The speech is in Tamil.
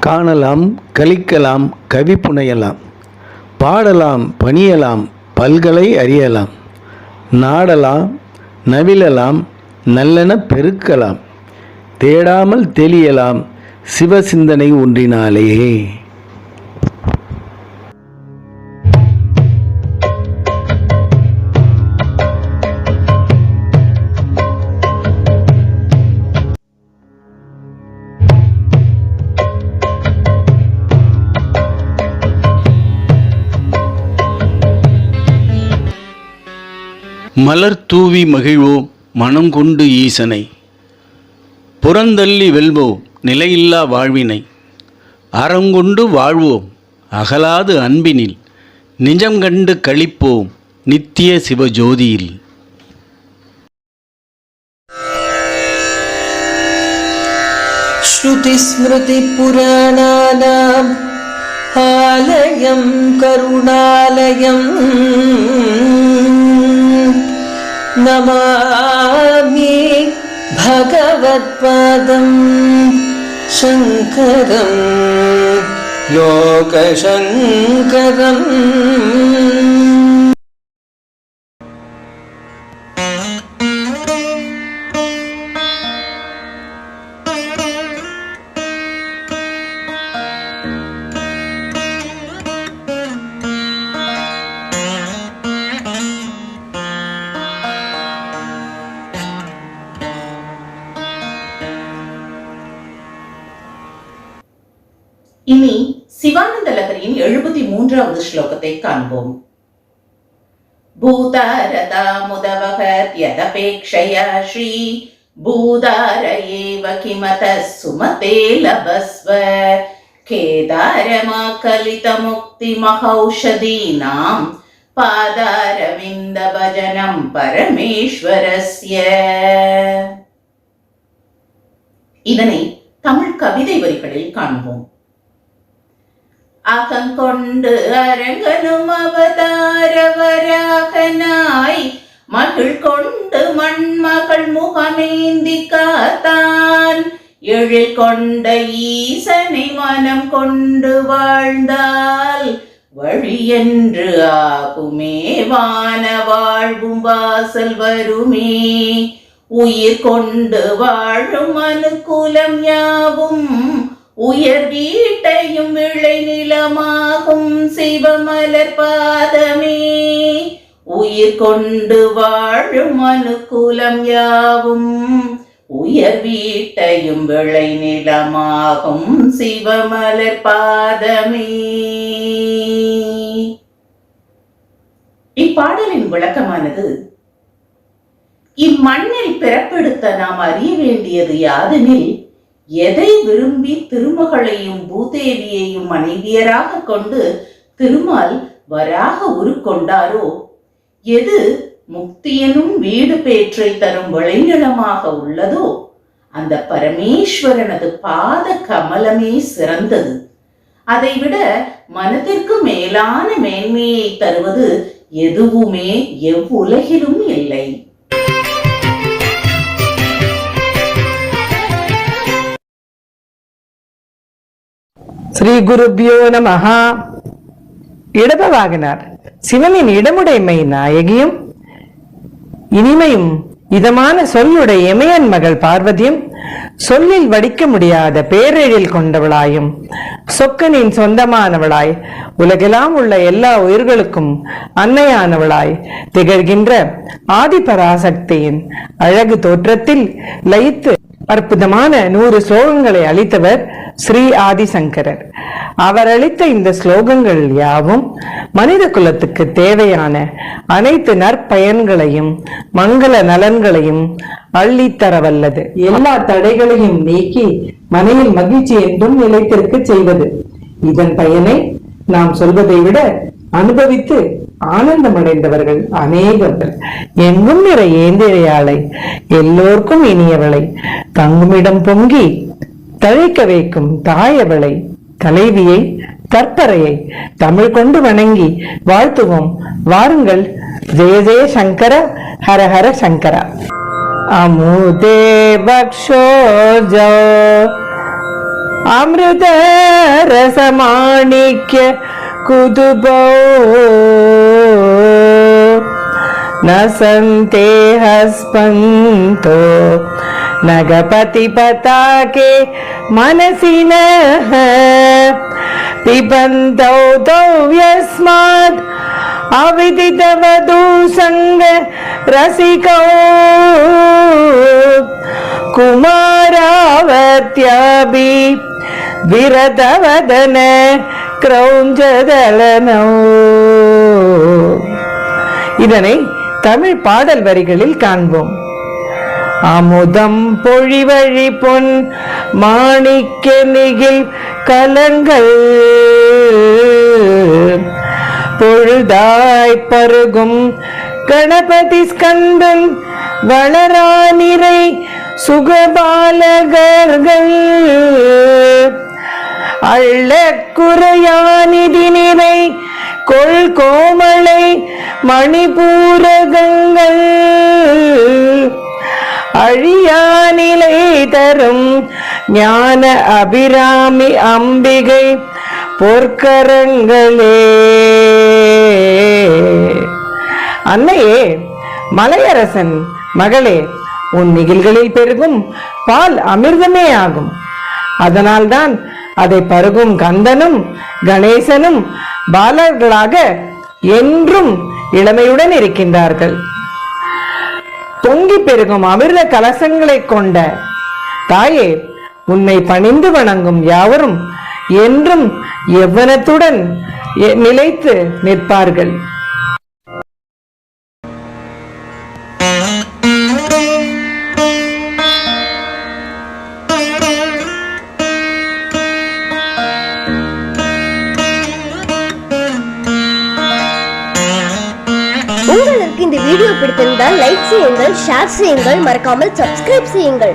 காணலாம் கழிக்கலாம் கவி புனையலாம். பாடலாம் பணியலாம் பல்கலை அறியலாம். நாடலாம் நவிழலாம் நல்லென பெருக்கலாம். தேடாமல் தெளியலாம் சிவசிந்தனை ஒன்றினாலேயே. மலர் தூவி மகிழ்வோம் மனங்கொண்டு ஈசனை புறந்தள்ளி வெல்வோம் நிலையில்லா வாழ்வினை அறங்கொண்டு வாழ்வோம் அகலாது அன்பினில் நிஜம் கண்டு கழிப்போம் நித்திய சிவஜோதியில் श्रुतिस्मृतिपुराणानाम् आलयं करुणालयम् नमामि भगवत्पादं शङ्करं लोकशङ्करम् இனி சிவானந்த லகரியின் எழுபத்தி மூன்றாவது ஸ்லோகத்தை காண்போம். பூதாரதா முதவகத் யதபேக்ஷயா ஸ்ரீ பூதார ஏவ கிமத சுமதே லபஸ்வ கேதாரமா கலித முக்தி மகௌஷதீனாம் பாதாரவிந்த பஜனம் பரமேஸ்வரஸ்ய. இதனை தமிழ் கவிதை வரிகளில் காண்போம். அகங்கொண்டு அரங்கனும் அவதாரவராகனாய் மகிழ் கொண்டு மண்மகள் முகமேந்தி காத்தான் எழில் கொண்ட ஈசனை மனம் கொண்டு வாழ்ந்தால் வழி என்று ஆகுமே வான வாழ்வும் வாசல் வருமே உயிர் கொண்டு வாழும் அனுகூலம் யாவும் உயர் வீட்டையும் விளை நிலமாகும் சிவமலர் பாதமே. உயிர் கொண்டு வாழும் அனுகூலம் யாவும். உயர் வீட்டையும் விளை நிலமாகும் சிவமலர் பாதமே. இப்பாடலின் விளக்கமானது இம்மண்ணில் பிறப்பெடுத்த நாம் அறிய வேண்டியது யாதெனில் எதை விரும்பி திருமகளையும் பூதேவியையும் மனைவியராக கொண்டு திருமால் வராக உருக்கொண்டாரோ? எது முக்தியனும் வீடு பேற்றை தரும் விளைநிலமாக உள்ளதோ? அந்த பரமேஸ்வரனது பாத கமலமே சிறந்தது. அதைவிட மனதிற்கு மேலான மேன்மையை தருவது எதுவுமே எவ்வுலகிலும் இல்லை. ஸ்ரீ குருபியோ நமஹா. இடபவாகனார். சிவனின் இடமுடைமை நாயகியும் இனிமையும் இதமான சொல்லுடைய இமையன் மகள் பார்வதியும் சொல்லில் வடிக்க முடியாத பேரெழில் கொண்டவளாயும் சொக்கனின் சொந்தமானவளாய் உலகெல்லாம் உள்ள எல்லா உயிர்களுக்கும் அன்னையானவளாய் திகழ்கின்ற ஆதிபராசக்தியின் அழகு தோற்றத்தில் லயித்து அற்புதமான நூறு ஸ்லோகங்களை அளித்தவர் ஸ்ரீ ஆதிசங்கரர். அவர் அளித்த இந்த ஸ்லோகங்கள் யாவும் மனித குலத்துக்கு தேவையான அனைத்து நற்பயன்களையும் மங்கள நலன்களையும் அள்ளித்தர வல்லது எல்லா தடைகளையும் நீக்கி மனையில் மகிழ்ச்சி என்றும் நிலைத்திருக்க செய்வது இதன் பயனை நாம் சொல்வதை விட அனுபவித்து ஆனந்தமடைந்தவர்கள் அநேகர்கள். எங்கும் நிறை ஏந்திரையாளை எல்லோருக்கும் இனியவளை. தங்குமிடம் பொங்கி தழைக்க வைக்கும் தாயவளை தலைவியை தற்பறையை தமிழ் கொண்டு வணங்கி வாழ்த்துவோம். வாருங்கள். ஜெய ஜெய சங்கர ஹர ஹர சங்கர. அமுதே பக்ஷோஜோ அமிர்த ரசமாணிக்ய குதுபோ. न सन्तेहस्पन्तो नगपति पताके मनसि नः पिबन्तौ तौ यस्मात् अविदितवधू सङ्ग रसिकौ कुमारावत्याभि विरतवदन கிரௌஞ்சதலனோ இதனை தமிழ் பாடல் வரிகளில் காண்போம். அமுதம் பொழிவழி பொன் மாணிக்க நெகில் கலங்கள். பொழுதாய் பருகும் கணபதி ஸ்கந்தன் வளரா நிறை சுகபாலகர்கள். அள்ளக்குறையானிதி நிறை கொள் கோமலை மணிபூரகங்கள் அழியாநிலை தரும் ஞான அபிராமி அம்பிகை பொற்கரங்களே அன்னையே மலையரசன் மகளே உன் நிகழ்களில் பெருகும் பால் அமிர்தமே ஆகும் அதனால்தான் அதை பருகும் கந்தனும் கணேசனும் பாலர்களாக என்றும் இளமையுடன் இருக்கின்றார்கள். பொங்கி பெருகும் அமிர்த கலசங்களை கொண்ட தாயே உன்னை பணிந்து வணங்கும் யாவரும் என்றும் எவ்வனத்துடன் நிலைத்து நிற்பார்கள். உங்களுக்கு இந்த வீடியோ பிடித்திருந்தால் லைக் செய்யுங்கள் ஷேர் செய்யுங்கள். மறக்காமல் சப்ஸ்கிரைப் செய்யுங்கள்.